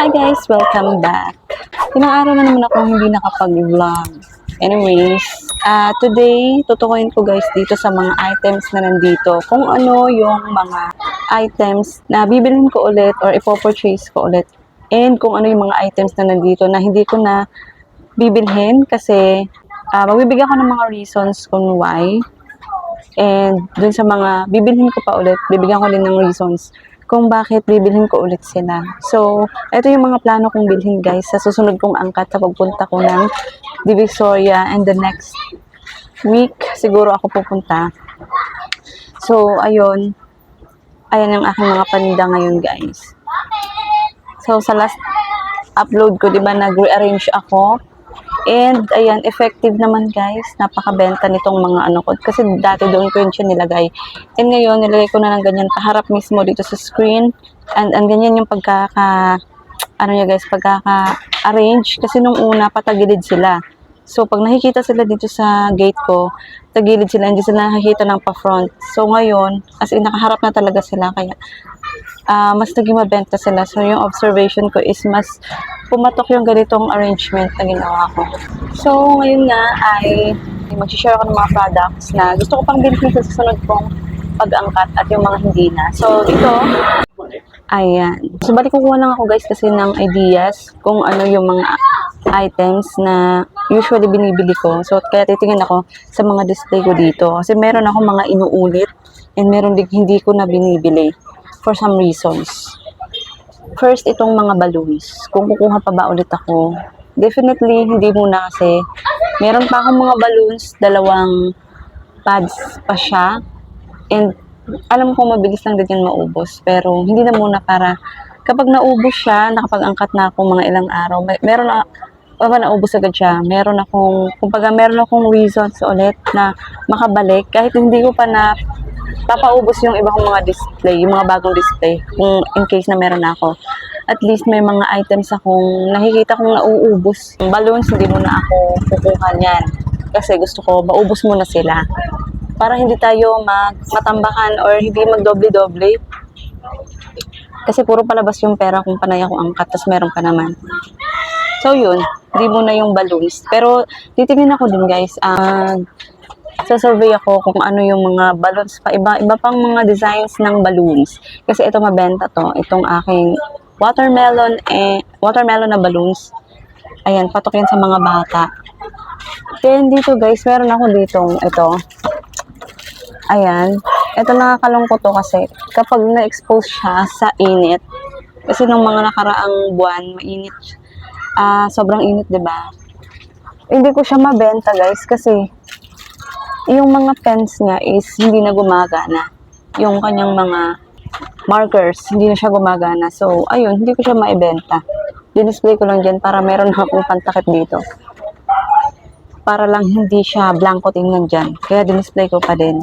Hi guys! Welcome back! Ilang na naman ako hindi nakapag-vlog. Anyways, ah today, tutukuyin ko guys dito sa mga items na nandito. Kung ano yung mga items na bibilhin ko ulit or ipopurchase ko ulit. And kung ano yung mga items na nandito na hindi ko na bibilhin kasi ah magbibigay ako ng mga reasons kung why. And dun sa mga bibilhin ko pa ulit, bibigyan ko din ng reasons kung bakit bibilhin ko ulit sila. So, ito yung mga plano kong bilhin guys sa susunod kong angkat sa pagpunta ko ng Divisoria and the next week siguro ako pupunta. So, ayun. Ayan ang aking mga paninda ngayon guys. So, sa last upload ko, di ba, nag-rearrange ako. And, ayan, effective naman guys. Napakabenta nitong mga ano ko. Kasi dati doon ko yun siya nilagay. And ngayon, nilagay ko na ng ganyan kaharap mismo dito sa screen. And, and ganyan yung pagkaka, ano niya guys, pagkaka-arrange. Kasi nung una, patagilid sila. So, pag nakikita sila dito sa gate ko, tagilid sila, hindi sila nakikita ng pa-front. So, ngayon, as in, nakaharap na talaga sila. Kaya, ah mas naging mabenta sila. So, yung observation ko is mas pumatok yung ganitong arrangement na ginawa ko. So, ngayon nga ay mag-share ako ng mga products na gusto ko pang bilhin sa susunod kong pag-angkat at yung mga hindi na. So, dito, ayan. So, balik kukuha lang ako guys kasi ng ideas kung ano yung mga items na usually binibili ko. So, kaya titingin ako sa mga display ko dito. Kasi meron ako mga inuulit and meron din hindi ko na binibili for some reasons. First, itong mga balloons. Kung kukuha pa ba ulit ako, definitely hindi muna kasi meron pa akong mga balloons, dalawang pads pa siya. And alam ko mabilis lang din yan maubos. Pero hindi na muna para kapag naubos siya, nakapag-angkat na ako mga ilang araw, may, meron na, ba naubos agad siya, meron akong, kumbaga meron akong reasons ulit na makabalik kahit hindi ko pa na papaubos yung iba kong mga display, yung mga bagong display, kung in case na meron ako. At least may mga items akong nakikita kong nauubos. Balloons, hindi muna ako kukuha niyan. Kasi gusto ko, maubos muna sila. Para hindi tayo mag matambakan or hindi magdoble-doble. Kasi puro palabas yung pera kung panay ako angkat, tapos meron ka naman. So yun, hindi muna yung balloons. Pero titingin ako din guys, ah sa survey ako kung ano yung mga balloons pa. Iba iba pang mga designs ng balloons. Kasi ito mabenta to. Itong aking watermelon eh watermelon na balloons. Ayan patok yan sa mga bata. Then dito guys. Meron ako ditong ito. Ayan. Ito nakakalungkot to kasi kapag na-expose siya sa init kasi nung mga nakaraang buwan mainit ah sobrang init ba? Hindi ko siya mabenta guys kasi yung mga pens niya is hindi na gumagana. Yung kanyang mga markers, hindi na siya gumagana. So, ayun, hindi ko siya maibenta. Dinisplay ko lang dyan para meron akong pantakip dito. Para lang hindi siya blanco tingnan dyan. Kaya dinisplay ko pa din.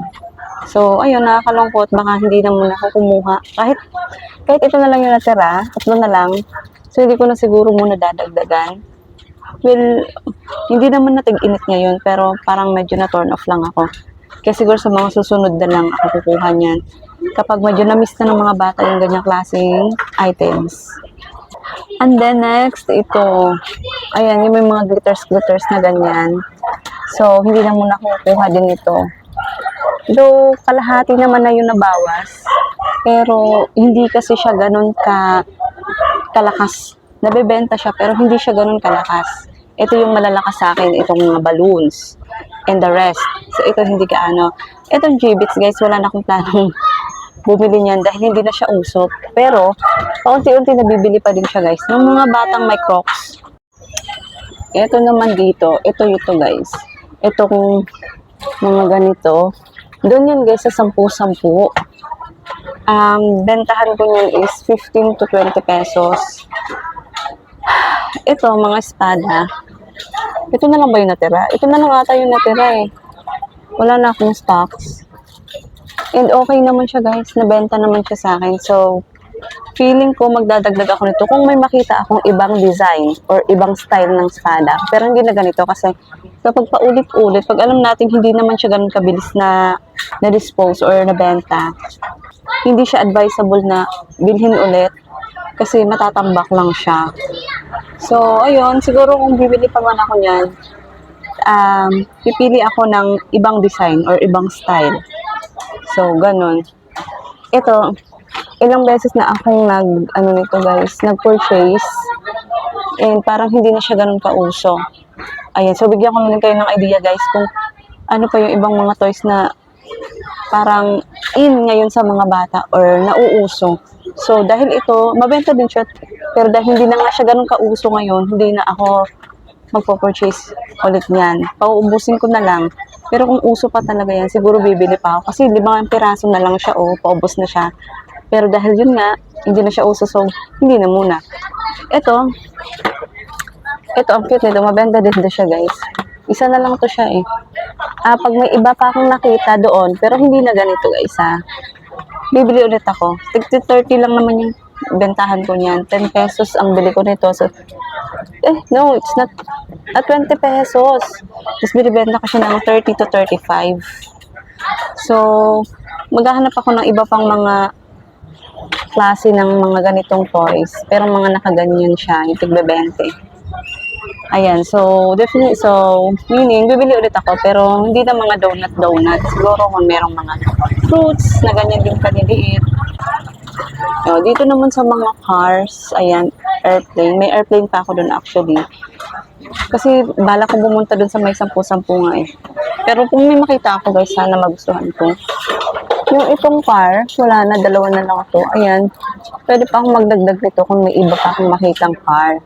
So, ayun, nakakalungkot. Baka hindi na muna ako kumuha. Kahit, kahit ito na lang yung natira, tatlo na lang. So, hindi ko na siguro muna dadagdagan. Well, hindi naman natig-init ngayon, pero parang medyo na turn off lang ako. Kaya siguro sa mga susunod na lang ako kukuha niyan. Kapag medyo na-miss na ng mga bata yung ganyang klaseng items. And then next, ito. Ayan, yung may mga glitters-glitters na ganyan. So, hindi na muna kukuha din ito. Though, kalahati naman na yung nabawas. Pero, hindi kasi siya ganun ka kalakas. Nabebenta siya, pero hindi siya ganun kalakas. Ito yung malalakas sa akin, itong mga balloons and the rest. So, ito hindi ka ano. Itong J-Bits, guys, wala na akong planong bumili niyan dahil hindi na siya usok. Pero, paunti-unti nabibili pa din siya, guys. Nung mga batang may crocs. Ito naman dito, ito ito, guys. Itong mga ganito. Doon yan, guys, sa 10-10. Um, bentahan ko niyan is 15 to 20 pesos ito, mga espada. Ito na lang ba yung natira? Ito na lang ata yung natira eh. Wala na akong stocks. And okay naman siya guys. Nabenta naman siya sa akin. So, feeling ko magdadagdag ako nito kung may makita akong ibang design or ibang style ng espada. Pero hindi na ganito kasi kapag paulit-ulit, pag alam natin hindi naman siya ganun kabilis na na-dispose or nabenta, hindi siya advisable na bilhin ulit Kasi matatambak lang siya. So, ayun, siguro kung bibili pa man ako niyan, um, pipili ako ng ibang design or ibang style. So, ganun. Ito, ilang beses na akong nag, ano nito guys, nag-purchase. And parang hindi na siya ganun kauso. Ayan, so bigyan ko muna kayo ng idea guys kung ano pa yung ibang mga toys na parang in ngayon sa mga bata or nauuso. So, dahil ito, mabenta din siya. Pero dahil hindi na nga siya ganun kauso ngayon, hindi na ako magpo-purchase ulit niyan. Pauubusin ko na lang. Pero kung uso pa talaga yan, siguro bibili pa ako. Kasi limang piraso na lang siya, oh, paubos na siya. Pero dahil yun nga, hindi na siya uso, so hindi na muna. Ito, ito, ang cute nito. Mabenta din siya, guys. Isa na lang to siya, eh. Ah, pag may iba pa akong nakita doon, pero hindi na ganito, guys, ha. Bibili ulit ako. Tig 30 lang naman yung bentahan ko niyan. 10 pesos ang bili ko nito. So, eh, no, it's not, at 20 pesos. Tapos binibenta ko siya ng 30 to 35. So, maghahanap ako ng iba pang mga klase ng mga ganitong toys. Pero mga nakaganyan siya, yung tigbe 20. Ayan, so definitely, so meaning, bibili ulit ako, pero hindi na mga donut-donut. Siguro kung merong mga fruits na ganyan din kaliliit. O, dito naman sa mga cars, ayan, airplane. May airplane pa ako doon actually. Kasi bala ko bumunta doon sa may sampu-sampu nga eh. Pero kung may makita ako guys, sana magustuhan ko. Yung itong car, wala na, dalawa na lang ako. Ayan, pwede pa akong magdagdag nito kung may iba pa akong makitang car.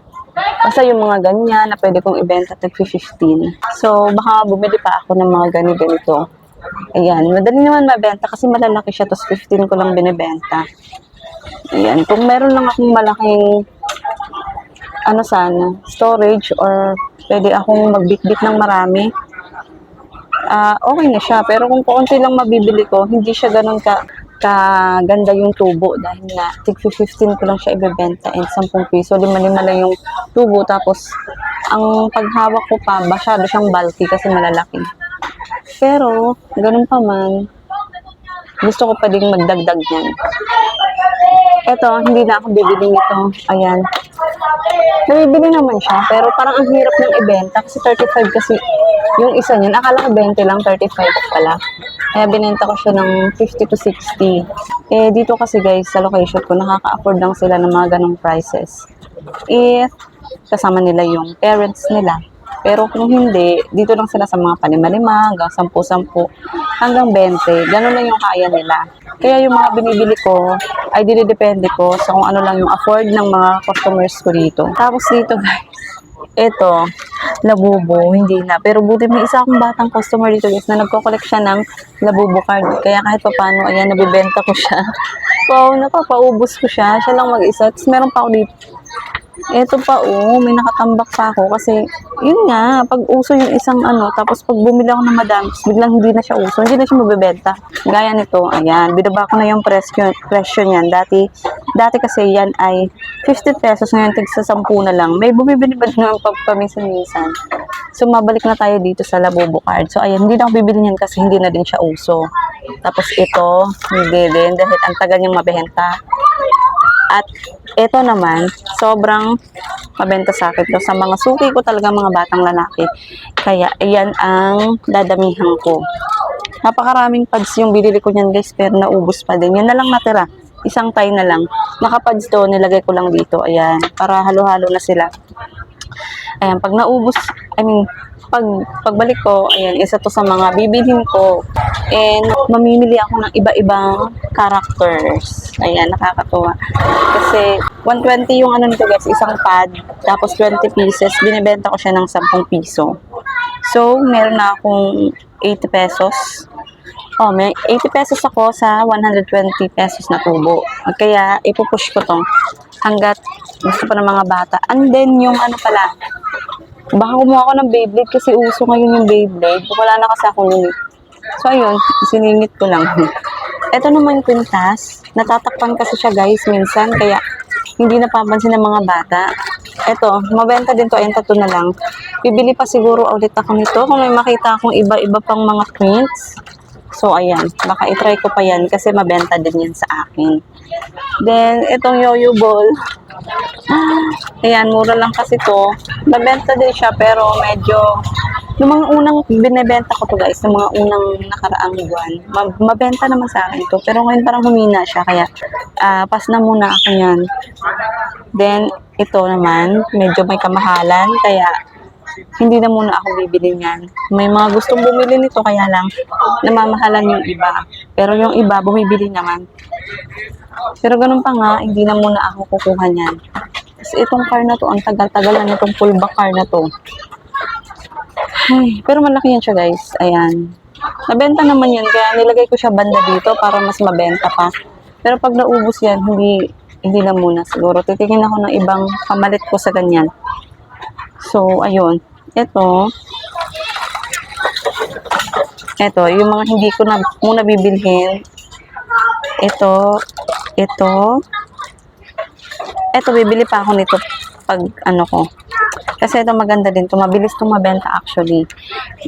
Basta yung mga ganyan na pwede kong ibenta tag 15. So, baka bumili pa ako ng mga gani-ganito. Ayan, madali naman mabenta kasi malalaki siya, tapos 15 ko lang binibenta. Ayan, kung meron lang akong malaking ano sana, storage or pwede akong magbitbit ng marami, ah okay na siya. Pero kung kaunti lang mabibili ko, hindi siya ganun ka kaganda yung tubo dahil nga tig 15 ko lang siya ibebenta and 10 piso. Lima-lima lang yung tubo tapos ang paghawak ko pa, masyado siyang bulky kasi malalaki. Pero, ganun pa man, gusto ko pa din magdagdag yan. Eto, hindi na ako bibili nito. Ayan. Nabibili naman siya, pero parang ang hirap ng ibenta kasi 35 kasi yung isa niyan. Akala ko 20 lang, 35 pala. Kaya binenta ko siya ng 50 to 60. Eh, dito kasi guys, sa location ko, nakaka-afford lang sila ng mga ganong prices. If kasama nila yung parents nila. Pero kung hindi, dito lang sila sa mga palima-lima, hanggang 10-10, hanggang 20. Ganun lang yung kaya nila. Kaya yung mga binibili ko, ay dinidepende ko sa kung ano lang yung afford ng mga customers ko dito. Tapos dito guys, ito, labubo, hindi na. Pero buti may isa akong batang customer dito guys na nagko-collect siya ng labubo card. Kaya kahit pa paano, ayan, nabibenta ko siya. Wow, napapaubos ko siya. Siya lang mag-isa. Tapos meron pa ako dito. Ito pa oh, may nakatambak pa ako kasi yun nga, pag uso yung isang ano, tapos pag bumili ako ng madami, biglang hindi na siya uso, hindi na siya mabebenta. Gaya nito, ayan, binaba ko na yung presyo, presyo niyan. Dati, dati kasi yan ay 50 pesos, ngayon tig sa 10 na lang. May bumibili ba naman pag paminsan-minsan. So, mabalik na tayo dito sa Labubo card. So, ayan, hindi na ako bibili niyan kasi hindi na din siya uso. Tapos ito, hindi din dahil ang tagal niyang mabenta. At ito naman, sobrang mabenta sa akin to. Sa mga suki ko talaga mga batang lalaki. Kaya, ayan ang dadamihan ko. Napakaraming pads yung binili ko niyan guys, pero naubos pa din. Yan na lang natira. Isang tie na lang. Nakapads to, nilagay ko lang dito. Ayan, para halo-halo na sila. Ayan, pag naubos, I mean, pag pagbalik ko, ayan, isa to sa mga bibilhin ko. And mamimili ako ng iba-ibang characters. Ayan, nakakatuwa. Kasi 120 yung ano nito guys, isang pad, tapos 20 pieces, binibenta ko siya ng 10 piso. So, meron na akong 80 pesos. Oh, may 80 pesos ako sa 120 pesos na tubo. Kaya, ipupush ko to hanggat gusto pa ng mga bata. And then, yung ano pala, baka kumuha ako ng Beyblade kasi uso ngayon yung Beyblade. Wala na kasi ako eh. So, ayun, siningit ko lang. Ito naman kwintas. Natatakpan kasi siya guys minsan, kaya hindi napapansin ng mga bata. Ito, mabenta din to, ayun, tato na lang. Bibili pa siguro ulit ako nito kung may makita akong iba-iba pang mga prints. So, ayan. Baka itry ko pa yan kasi mabenta din yan sa akin. Then, itong yoyo ball. Ayan, mura lang kasi to. Mabenta din siya pero medyo yung mga unang binebenta ko to guys, yung mga unang nakaraang buwan, ma- mabenta naman sa akin to. Pero ngayon parang humina siya, kaya ah pas na muna ako yan. Then, ito naman, medyo may kamahalan, kaya hindi na muna ako bibili niyan. May mga gustong bumili nito, kaya lang namamahalan yung iba. Pero yung iba, bumibili naman. Pero ganun pa nga, hindi na muna ako kukuha niyan. Kasi itong car na to, ang tagal-tagal na itong full back car na to. Ay, pero malaki yan siya guys. Ayan. Nabenta naman yan, kaya nilagay ko siya banda dito para mas mabenta pa. Pero pag naubos yan, hindi hindi na muna siguro. Titingin ako ng ibang pamalit ko sa ganyan. So, ayun. Ito, ito, yung mga hindi ko na muna bibilhin. Ito, ito. Ito, bibili pa ako nito pag ano ko. Kasi ito maganda din to. Mabilis to mabenta actually.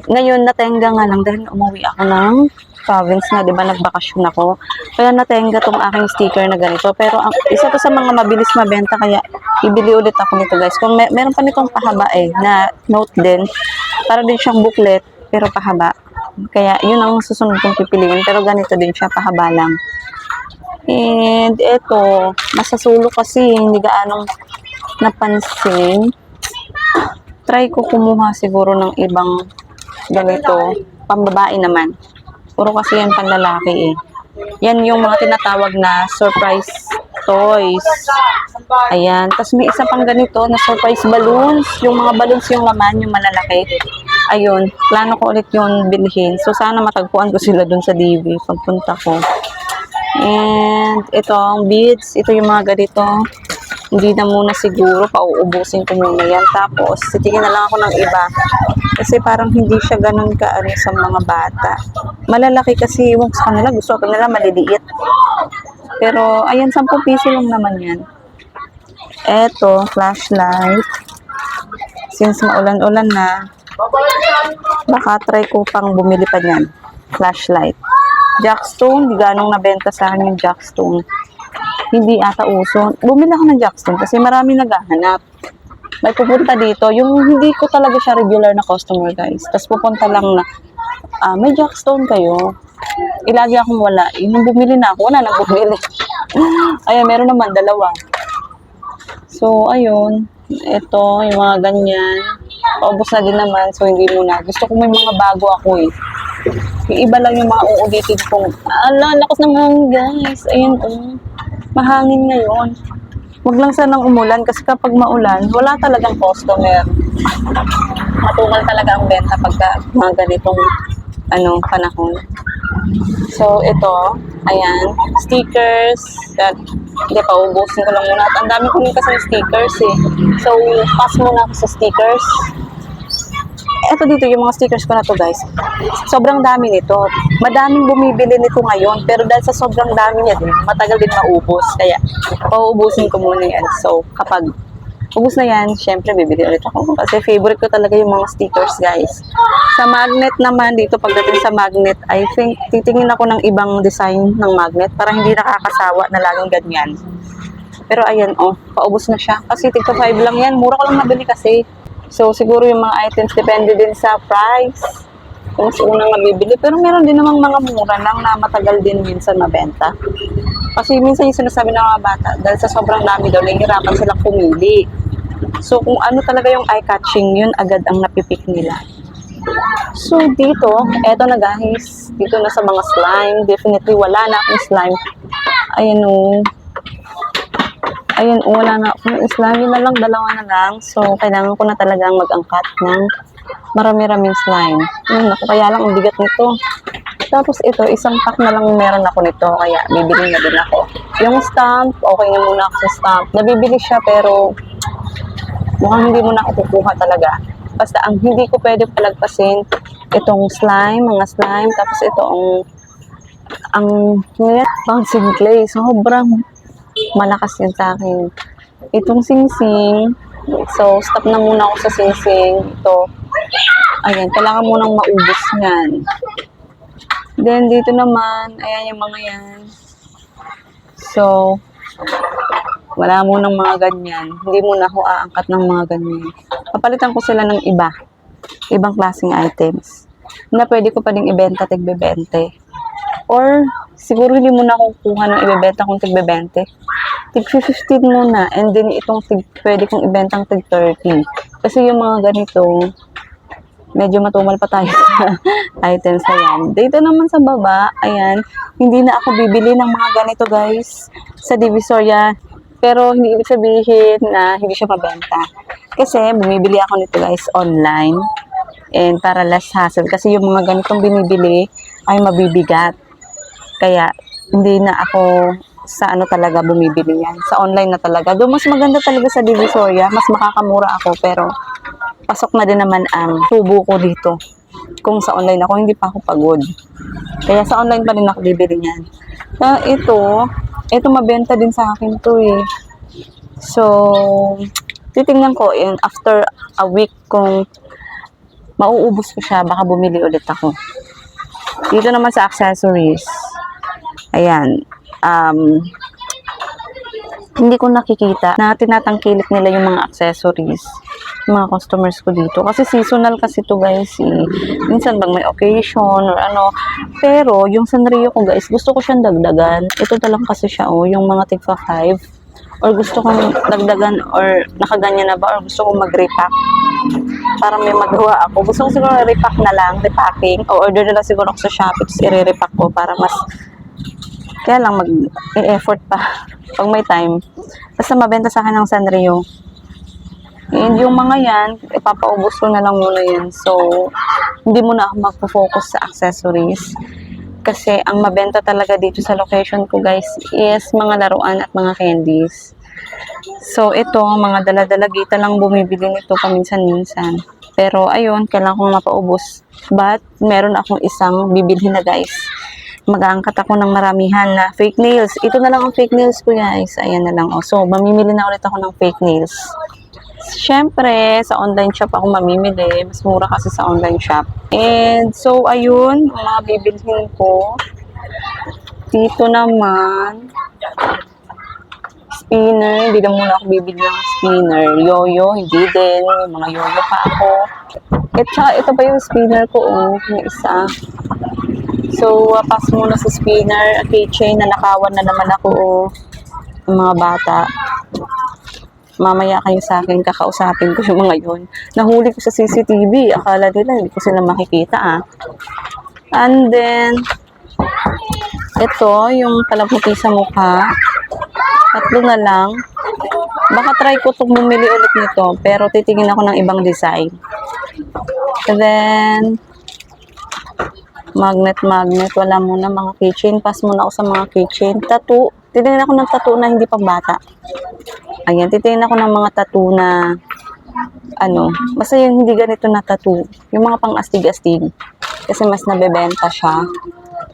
Ngayon, natenga nga lang dahil umuwi ako ng province na, di ba, nagbakasyon ako. Kaya natenga tong aking sticker na ganito. Pero ang, isa to sa mga mabilis mabenta, kaya ibili ulit ako nito guys. Kung may, meron pa nitong pahaba eh, na note din. Para din siyang booklet, pero pahaba. Kaya yun ang susunod kong pipiliin. Pero ganito din siya, pahaba lang. And eto, masasulo kasi, hindi gaanong napansin. Try ko kumuha siguro ng ibang ganito. Pambabae naman. Puro kasi yan panlalaki eh. Yan yung mga tinatawag na surprise toys. Ayan. Tapos may isa pang ganito na surprise balloons. Yung mga balloons yung laman, yung malalaki. Ayun. Plano ko ulit yung bilhin. So sana matagpuan ko sila dun sa DV pagpunta ko. And ito ang beads. Ito yung mga ganito. Hindi na muna siguro. Pauubusin ko muna yan. Tapos, titingin na lang ako ng iba. Kasi parang hindi siya ganun ka ano, sa mga bata. Malalaki kasi yung sa kanila. Gusto ko nila maliliit. Pero, ayan, 10 piso lang naman yan. Eto, flashlight. Since maulan-ulan na, baka try ko pang bumili pa niyan. Flashlight. Jackstone, di ganong nabenta sa akin yung Jackstone. Hindi ata uso. Bumili ako ng Jackstone kasi marami naghahanap. May pupunta dito, yung hindi ko talaga siya regular na customer guys. Tapos pupunta lang na, ah, may Jackstone kayo. Ilagi akong wala. Nung bumili na ako, wala nang bumili. Ayan, meron naman dalawa. So, ayun. Ito, yung mga ganyan. Paubos na din naman, so hindi muna. Gusto ko may mga bago ako eh. Yung iba lang yung mga uulitin kong, ala, lakas ng hangin guys. Ayun, oh. Mahangin ngayon. Huwag lang sanang umulan kasi kapag maulan, wala talagang customer. Matumal talaga ang benta pagka mga ganitong ano, panahon. So, ito, ayan, stickers, that, hindi pa, ubusin ko lang muna. At ang dami ko rin kasi stickers eh. So, pass muna ako sa stickers. Ito dito, yung mga stickers ko na to guys. Sobrang dami nito. Madaming bumibili nito ngayon. Pero dahil sa sobrang dami niya din, matagal din maubos. Kaya, pauubusin ko muna yan. So, kapag ubos na yan, syempre bibili ulit ako. Kasi favorite ko talaga yung mga stickers guys. Sa magnet naman, dito pagdating sa magnet, I think titingin ako ng ibang design ng magnet para hindi nakakasawa na laging ganyan. Pero ayan, oh, paubos na siya. Kasi tigpa 5 lang yan. Mura ko lang nabili kasi. So, siguro yung mga items depende din sa price. Kung sa unang nabibili. Pero meron din namang mga mura lang na matagal din minsan mabenta. Kasi minsan yung sinasabi ng mga bata, dahil sa sobrang dami daw, nahihirapan silang pumili. So, kung ano talaga yung eye-catching, yun agad ang napipik nila. So, dito, eto na guys. Dito na sa mga slime. Definitely, wala na akong slime. Ayan o. Ayan o, wala na akong slime. Na lang, dalawa na lang. So, kailangan ko na talagang mag-angkat ng marami-raming slime. Yun, ako, kaya lang ang bigat nito. Tapos ito, isang pack na lang meron ako nito, kaya bibili na din ako. Yung stamp, okay na muna ako sa stamp. Nabibili siya pero mukhang hindi mo na ako kukuha talaga. Basta ang hindi ko pwede palagpasin, itong slime, mga slime, tapos ito ang ang ngayon, bouncing clay. Sobrang malakas yan sa akin. Itong sing-sing, so stop na muna ako sa sing-sing. Ito, ayan, kailangan munang maubos yan. Then, dito naman, ayan yung mga yan. So, wala mo ng mga ganyan. Hindi muna ako aangkat ng mga ganyan. Papalitan ko sila ng iba. Ibang klaseng items. Na pwede ko pa ding ibenta, tigbebente. Or, siguro hindi muna ako kuha ng ibebenta kung tigbebente. Tig 15 muna. And then, itong tig, pwede kong ibentang tig 30. Kasi yung mga ganito, medyo matumal pa tayo sa items na yan. Dito naman sa baba, ayan, hindi na ako bibili ng mga ganito guys sa Divisoria. Pero hindi ibig sabihin na hindi siya mabenta. Kasi bumibili ako nito guys online. And para less hassle. Kasi yung mga ganitong binibili ay mabibigat. Kaya hindi na ako sa ano talaga bumibili yan. Sa online na talaga. Doon mas maganda talaga sa Divisoria. Mas makakamura ako. Pero pasok na din naman ang tubo ko dito. Kung sa online ako, hindi pa ako pagod. Kaya sa online pa rin ako bibili niyan. Ah, ito, ito mabenta din sa akin to eh. So, titingnan ko and after a week kung mauubos ko siya, baka bumili ulit ako. Dito naman sa accessories. Ayan. Um, hindi ko nakikita na tinatangkilik nila yung mga accessories mga customers ko dito. Kasi seasonal kasi to guys. Eh. Minsan bang may occasion or ano. Pero yung Sanrio ko guys, gusto ko siyang dagdagan. Ito na lang kasi siya oh, yung mga tigpa 5. Or gusto kong dagdagan or nakaganyan na ba or gusto kong mag-repack para may magawa ako. Gusto ko siguro repack na lang, repacking. O order na lang siguro ako sa Shopee, tapos i-repack ko para mas kaya lang mag-e-effort pa pag may time. Basta mabenta sa akin ng Sanrio. And yung mga yan, ipapaubos ko na lang muna yan. So, hindi muna ako magpo-focus sa accessories. Kasi ang mabenta talaga dito sa location ko guys is mga laruan at mga candies. So, ito, mga dala-dalagita lang bumibili nito paminsan-minsan. Pero, ayun, kailangan kong mapaubos. But, meron akong isang bibilhin na guys. Mag-aangkat ako ng maramihan na fake nails. Ito na lang ang fake nails ko guys. Ayan na lang. Oh. So, mamimili na ulit ako ng fake nails. Siyempre, sa online shop ako mamimili. Mas mura kasi sa online shop. And, so, ayun, mga bibilhin ko. Dito naman, spinner. Hindi na muna ako bibili ng spinner. Yoyo, hindi din. May mga yoyo pa ako. At saka, ito pa yung spinner ko, oh. Yung isa. So, pass muna sa spinner. Keychain na nakawan na naman ako, oh. Yung mga bata. Mamaya kayo sa akin, kakausapin ko yung mga yun. Nahuli ko sa CCTV. Akala nila, hindi ko sila makikita, ah. And then, ito, yung palaputi sa mukha. Tatlo na lang. Baka try ko itong bumili ulit nito. Pero titingin ako ng ibang design. And then, magnet, magnet. Wala muna mga keychain. Pass muna ako sa mga keychain. Tattoo. Titingin ako ng tattoo na hindi pang bata. Ayan, titingin ako ng mga tattoo na ano, basta yung hindi ganito na tattoo. Yung mga pang astig-astig. Kasi mas nabebenta siya.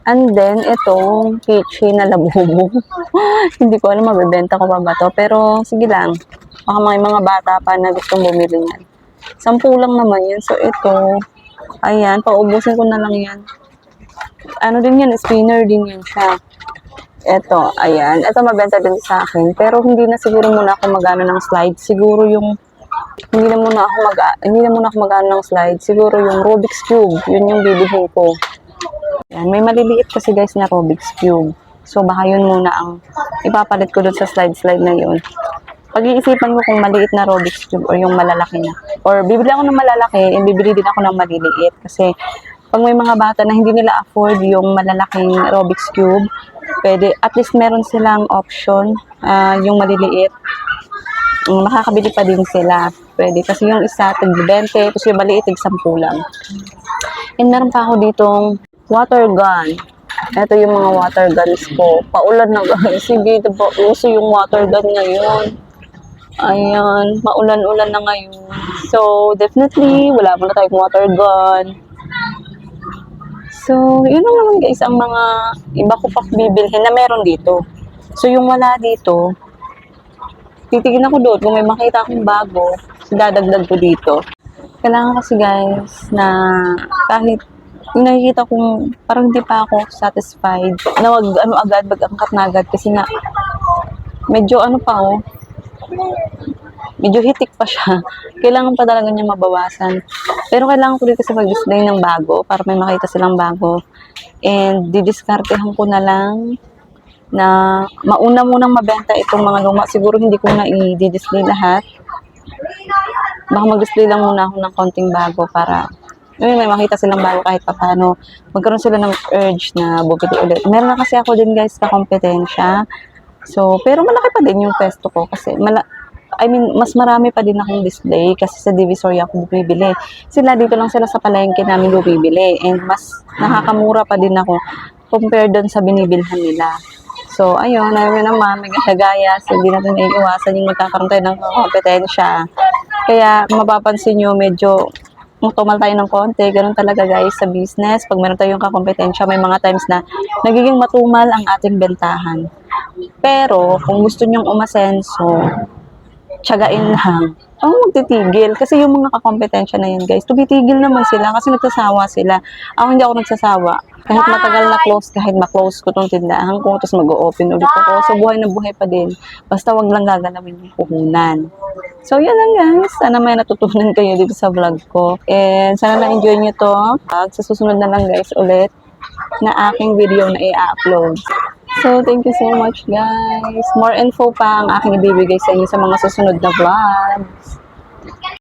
And then, itong keychain na labubo. hindi ko alam mabebenta ko pa ba to. Pero, sige lang. Baka may mga bata pa na gustong bumili niyan. Sampu lang naman yun. So, ito. Ayan, paubusin ko na lang yan. Ano din yan, spinner din yun siya. Ito, ayan. Ito mabenta din sa akin. Pero hindi na siguro muna ako magano ng slide. Siguro yung hindi na muna ako mag hindi na muna ako magano ng slide. Siguro yung Rubik's Cube, yun yung bibilhin ko. Yan, may maliliit kasi guys na Rubik's Cube. So baka yun muna ang ipapalit ko dun sa slide-slide na yun. Pag-iisipan ko kung maliit na Rubik's Cube or yung malalaki na. Or bibili ako ng malalaki, and bibili din ako ng maliliit. Kasi pag may mga bata na hindi nila afford yung malalaking Rubik's Cube, pwede, at least meron silang option, ah, yung maliliit. Mm, makakabili pa din sila. Pwede. Kasi yung isa, tig 20, tapos yung maliit, tig 10 lang. And meron pa ako ditong water gun. Ito yung mga water guns ko. Paulan na guys. Hindi na ba uso yung water gun ngayon. Ayan. Maulan-ulan na ngayon. So, definitely, wala muna tayong water gun. So, yun lang naman guys ang mga iba ko pa bibilhin na meron dito. So, yung wala dito, titigin ako doon kung may makita akong bago, dadagdag ko dito. Kailangan kasi guys na kahit yung nakikita kong parang hindi pa ako satisfied na wag ano agad, mag-angkat na agad kasi nga medyo ano pa oh, medyo hitik pa siya. Kailangan pa talaga niya mabawasan. Pero kailangan ko rin kasi mag-display ng bago para may makita silang bago. And didiskartehan ko na lang na mauna munang mabenta itong mga luma. Siguro hindi ko na i-display lahat. Baka mag-display lang muna ako ng konting bago para ay, may makita silang bago kahit pa paano. Magkaroon sila ng urge na bumili ulit. Meron na kasi ako din guys kakompetensya. So, pero malaki pa din yung pesto ko kasi mala I mean, mas marami pa din akong display kasi sa Divisoria ako bumibili. Sila dito lang sila sa palengke namin bumibili and mas nakakamura pa din ako compared doon sa binibilhan nila. So, ayun, ayun naman, may gaya so hindi natin naiiwasan yung magkakaroon tayo ng kompetensya. Kaya, mapapansin nyo, medyo tumal tayo ng konti. Ganun talaga guys sa business. Pag meron tayong kakompetensya, may mga times na nagiging matumal ang ating bentahan. Pero, kung gusto nyong umasenso, tiyagain lang. Ang magtitigil. Kasi yung mga kakompetensya na yun, guys, tumitigil naman sila kasi nagsasawa sila. Ako hindi ako nagsasawa. Kahit matagal na close, kahit ma-close ko tong tindahan ko, tapos mag-open ulit ako. So, buhay na buhay pa din. Basta wag lang gagalawin yung puhunan. So, yun lang guys. Sana may natutunan kayo dito sa vlog ko. And sana na-enjoy nyo to. At sa susunod na lang guys ulit na aking video na i-upload. So, thank you so much, guys. More info pa ang aking ibibigay sa inyo sa mga susunod na vlogs.